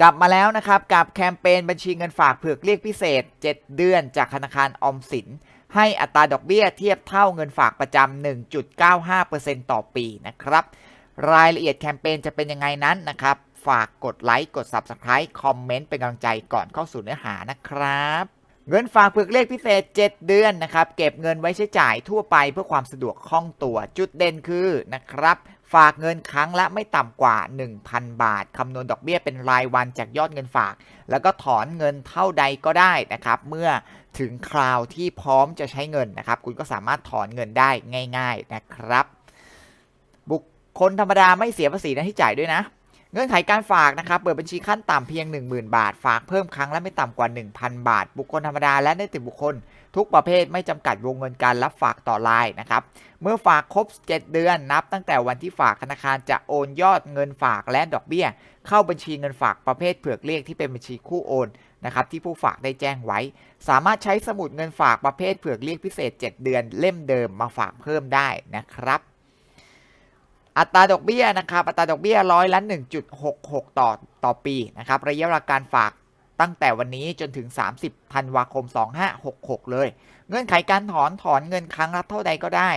กลับมาแล้วนะครับกับแคมเปญบัญชีเงินฝากเผือกเรียกพิเศษ 7 เดือนจากธนาคารออมสิน ให้อัตราดอกเบี้ยเทียบเท่าเงินฝากประจำ 1.95%ต่อปีนะครับ รายละเอียดแคมเปญจะเป็นยังไงนั้นนะครับ ฝากกดไลค์กด Subscribe คอมเมนต์เป็นกำลังใจก่อนเข้าสู่เนื้อหานะครับเงินฝากเผือกเลขพิเศษ 7 เดือนนะครับ เก็บเงินไว้ใช้จ่ายทั่วไปเพื่อความสะดวกคล่องตัว จุดเด่นคือนะครับ ฝากเงินครั้งละไม่ต่ำกว่า 1,000 บาท คำนวณดอกเบี้ยเป็นรายวันจากยอดเงินฝาก แล้วก็ถอนเงินเท่าใดก็ได้นะครับ เมื่อถึงคราวที่พร้อมจะใช้เงินนะครับ คุณก็สามารถถอนเงินได้ง่าย ๆนะครับ บุคคลธรรมดาไม่เสียภาษีหน้าที่จ่ายด้วยนะ เงื่อนไขการฝากนะครับ เปิดบัญชีขั้นต่ำเพียง 10,000 บาท ฝากเพิ่มครั้งละไม่ต่ำกว่า 1,000 บาท บุคคลธรรมดาและนิติบุคคล ทุกประเภทไม่จำกัดวงเงินการรับฝากต่อรายนะครับ เมื่อฝากครบ 7 เดือนนับ ตั้งแต่วันที่ฝากธนาคารจะโอนยอดเงินฝากและดอกเบี้ย เข้าบัญชีเงินฝากประเภทเผือกเรียกที่เป็นบัญชีคู่โอนนะครับที่ผู้ฝากได้แจ้งไว้ สามารถใช้สมุดเงินฝากประเภทเผือกเรียกพิเศษ 7 เดือนเล่มเดิมมาฝากเพิ่มได้นะครับ อัตราดอกเบี้ยนะครับอัตราดอกเบี้ยร้อยละ 1.66 ต่อต่อปีนะครับระยะเวลาการฝากตั้งแต่วันนี้จนถึง 30ธันวาคม 2566 เลย เงื่อนไขการถอนถอนเงินครั้งละเท่าใดก็ได้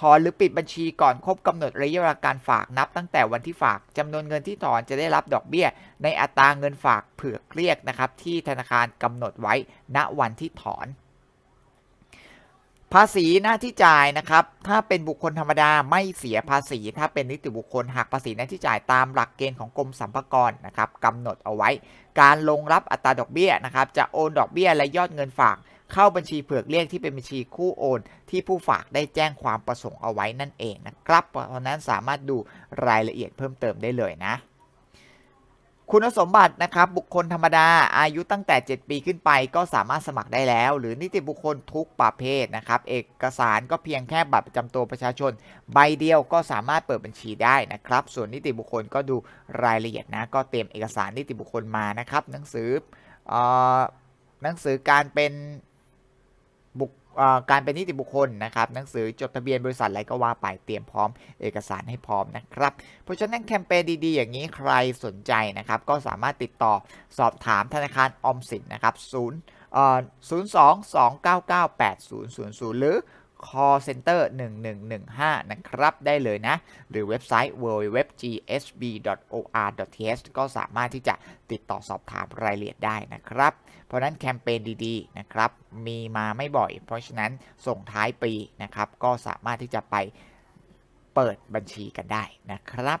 ถอนหรือปิดบัญชีก่อนครบกำหนดระยะเวลาการฝากนับตั้งแต่วันที่ฝากจำนวนเงินที่ถอนจะได้รับดอกเบี้ย ในอัตราเงินฝากเผื่อกเรียกนะครับที่ธนาคารกำหนดไว้ณวันที่ถอน ภาษีหน้าที่จ่ายนะครับ ถ้าเป็นบุคคลธรรมดาไม่เสียภาษี ถ้าเป็นนิติบุคคลหักภาษีหน้าที่จ่ายตามหลักเกณฑ์ของกรมสรรพากรนะครับกำหนดเอาไว้ การลงรับอัตราดอกเบี้ยนะครับ จะโอนดอกเบี้ยและยอดเงินฝาก เข้าบัญชีเผือกเรียกที่เป็นบัญชีคู่โอน ที่ผู้ฝากได้แจ้งความประสงค์เอาไว้นั่นเองนะครับ เพราะฉะนั้นสามารถดูรายละเอียดเพิ่มเติมได้เลยนะ คุณสมบัตินะครับบุคคลธรรมดาอายุตั้งแต่ 7 ปีขึ้นไปก็สามารถสมัครได้แล้ว หรือนิติบุคคลทุกประเภทนะครับ เอกสารก็เพียงแค่บัตรประจำตัวประชาชน ใบเดียวก็สามารถเปิดบัญชีได้นะครับ ส่วนนิติบุคคลก็ดูรายละเอียดนะ ก็เตรียมเอกสารนิติบุคคลมานะครับ หนังสือออหนังสือการเป็น การเป็นนิติบุคคลนะครับ หนังสือจดทะเบียนบริษัทอะไรก็ว่าไปเตรียมพร้อมเอกสารให้พร้อมนะครับ เพราะฉะนั้นแคมเปญดีๆ อย่างนี้ใครสนใจนะครับ ก็สามารถติดต่อสอบถามธนาคารออมสินนะครับ0เอ่อ02-299-8000หรือ call center 1115 นะครับได้เลยนะ หรือเว็บไซต์ www.gsb.or.th ก็สามารถที่จะติดต่อสอบถามรายละเอียดได้นะครับ เพราะฉะนั้นแคมเปญดีๆนะครับ มีมาไม่บ่อย เพราะฉะนั้นส่งท้ายปีนะครับ ก็สามารถที่จะไปเปิดบัญชีกันได้นะครับ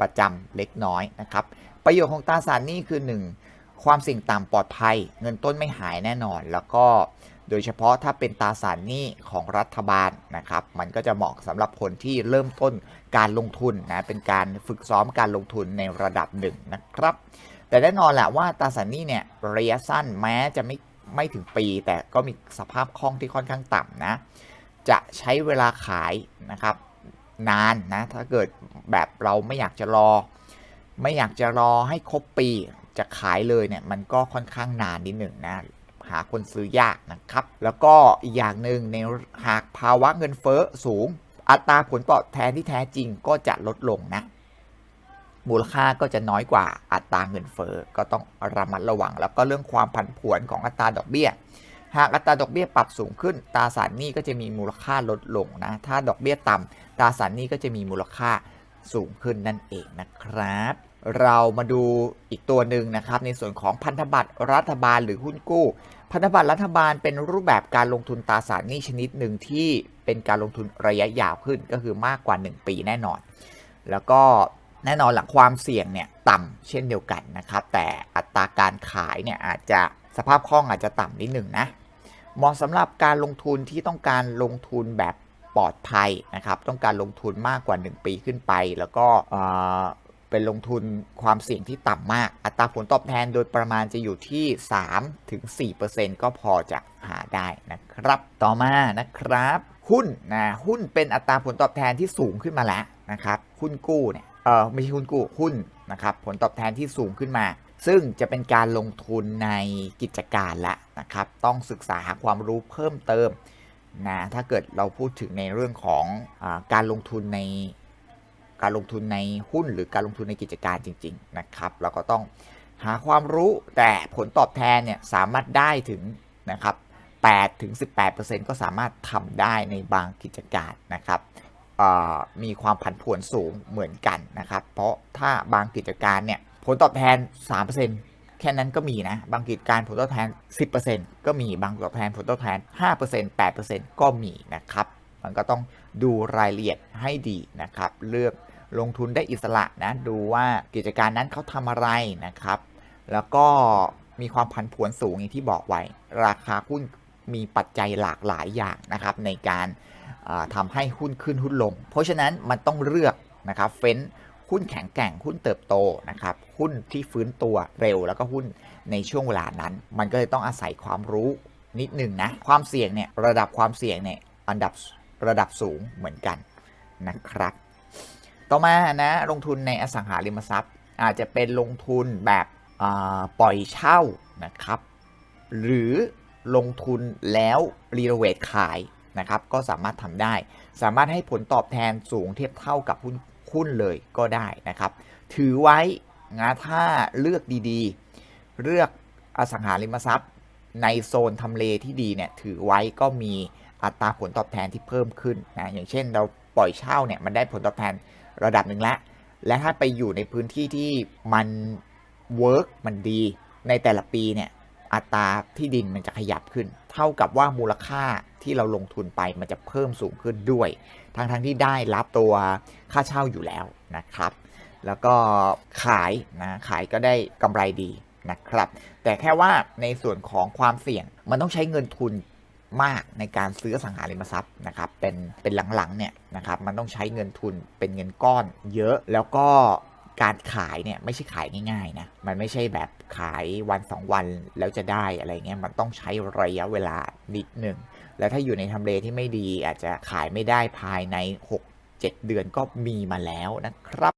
ประจำเล็กน้อยนะครับ ประโยชน์ของตราสารหนี้คือ 1. ความเสี่ยงต่ำปลอดภัย เงินต้นไม่หายแน่นอน แล้วก็โดยเฉพาะถ้าเป็นตราสารหนี้ของรัฐบาลนะครับ มันก็จะเหมาะสำหรับคนที่เริ่มต้นการลงทุนนะเป็นการฝึกซ้อมการลงทุนในระดับหนึ่งนะครับ แต่แน่นอนแหละว่าตราสารหนี้เนี่ยระยะสั้นแม้จะไม่ไม่ถึงปี แต่ก็มีสภาพคล่องที่ค่อนข้างต่ำนะจะใช้เวลาขายนะครับนานนะถ้าเกิด แบบเราไม่อยากจะรอ ไม่อยากจะรอให้ครบปีจะขายเลยเนี่ยมันก็ค่อนข้างนานนิดหนึ่งนะหาคนซื้อยากนะครับ แล้วก็อีกอย่างหนึ่งในหากภาวะเงินเฟ้อสูง อัตราผลตอบแทนที่แท้จริงก็จะลดลงนะ มูลค่าก็จะน้อยกว่าอัตราเงินเฟ้อก็ต้องระมัดระวัง แล้วก็เรื่องความผันผวนของอัตราดอกเบี้ย หากอัตราดอกเบี้ยปรับสูงขึ้นตราสารหนี้ก็จะมีมูลค่าลดลงนะ ถ้าดอกเบี้ยต่ำตราสารหนี้ก็จะมีมูลค่า สูงขึ้นนั่นเองนะครับ เรามาดูอีกตัวหนึ่งนะครับ ในส่วนของพันธบัตรรัฐบาลหรือหุ้นกู้ พันธบัตรรัฐบาลเป็นรูปแบบการลงทุนตราสารหนี้ชนิดหนึ่งที่เป็นการลงทุนระยะยาวขึ้นก็คือมากกว่า 1 ปีแน่นอน แล้วก็แน่นอนหลังความเสี่ยงเนี่ยต่ำเช่นเดียวกันนะครับ แต่อัตราการขายเนี่ยอาจจะสภาพคล่องอาจจะต่ำนิดหนึ่งนะเหมาะสำหรับการลงทุนที่ต้องการลงทุนแบบ ปลอดภัยนะครับต้องการลงทุนมากกว่า 1 ปีขึ้นไป แล้วก็เป็นลงทุนความเสี่ยงที่ต่ำมาก อัตราผลตอบแทนโดยประมาณจะอยู่ที่3ถึง4%ก็พอจะหาได้นะครับ ต่อมานะครับหุ้นนะหุ้นเป็นอัตราผลตอบแทนที่สูงขึ้นมาแล้วนะครับหุ้นกู้เนี่ยเออไม่ใช่หุ้นกู้หุ้นนะครับผลตอบแทนที่สูงขึ้นมา ซึ่งจะเป็นการลงทุนในกิจการละนะครับต้องศึกษาหาความรู้เพิ่มเติม นะถ้าเกิดเราพูดถึงในเรื่องของอการลงทุนในการลงทุนในหุ้นหรือการลงทุนในกิจการจริง ๆ นะครับ เราก็ต้องหาความรู้แต่ผลตอบแทนเนี่ยสามารถได้ถึงนะครับ8ถึง18%ก็สามารถทำได้ในบางกิจการนะครับมีความผันผวนสูงเหมือนกันนะครับ เพราะถ้าบางกิจการเนี่ยผลตอบแทน 3% แค่นั้นก็มีนะ บางกิจการผลตอบแทน 10%ก็มีบางตอบแทนผลตอบแทน 5% 8%ก็มีนะครับ มันก็ต้องดูรายละเอียดให้ดีนะครับ เลือกลงทุนได้อิสระนะ ดูว่ากิจการนั้นเขาทำอะไรนะครับ แล้วก็มีความผันผวนสูงอย่างที่บอกไว้ ราคาหุ้นมีปัจจัยหลากหลายอย่างนะครับ ในการาทำให้หุ้นขึ้นหุ้นลง เพราะฉะนั้นมันต้องเลือกนะครับ เฟ้น หุ้นแข็งแกร่งหุ้นเติบโตนะครับหุ้นที่ฟื้นตัวเร็วแล้วก็หุ้นในช่วงเวลานั้น มันก็เลยต้องอาศัยความรู้นิดหนึ่งนะความเสี่ยงเนี่ยระดับความเสี่ยงเนี่ยอันดับระดับสูงเหมือนกันนะครับ ต่อมานะลงทุนในอสังหาริมทรัพย์ อาจจะเป็นลงทุนแบบปล่อยเช่านะครับ หรือลงทุนแล้วรีโนเวทขายนะครับก็สามารถทำได้ สามารถให้ผลตอบแทนสูงเทียบเท่ากับหุ้น หุ้นเลยก็ได้นะครับ ถือไว้นะถ้าเลือกดีๆ เลือกอสังหาริมทรัพย์ ในโซนทำเลที่ดีเนี่ยถือไว้ก็มีอัตราผลตอบแทนที่เพิ่มขึ้นนะอย่างเช่นเราปล่อยเช่าเนี่ยมันได้ผลตอบแทนระดับหนึ่งแล้วและถ้าไปอยู่ในพื้นที่ที่มันเวิร์กมันดีในแต่ละปีเนี่ยอัตราที่ดินมันจะขยับขึ้น เท่ากับว่ามูลค่าที่เราลงทุนไปมันจะเพิ่มสูงขึ้นด้วย ทั้งทั้งที่ได้รับตัวค่าเช่าอยู่แล้วนะครับ แล้วก็ขายนะขายก็ได้กำไรดีนะครับ แต่แค่ว่าในส่วนของความเสี่ยงมันต้องใช้เงินทุนมากในการซื้ออสังหาริมทรัพย์นะครับเป็นเป็นหลังๆเนี่ยนะครับมันต้องใช้เงินทุนเป็นเงินก้อนเยอะแล้วก็ การขายเนี่ยไม่ใช่ขายง่ายๆนะมันไม่ใช่แบบขายวันสองวันแล้วจะได้อะไรเงี้ยมันต้องใช้ระยะเวลานิดหนึ่งแล้วถ้าอยู่ในทำเลที่ไม่ดีอาจจะขายไม่ได้ภายใน 6-7 เดือนก็มีมาแล้วนะครับ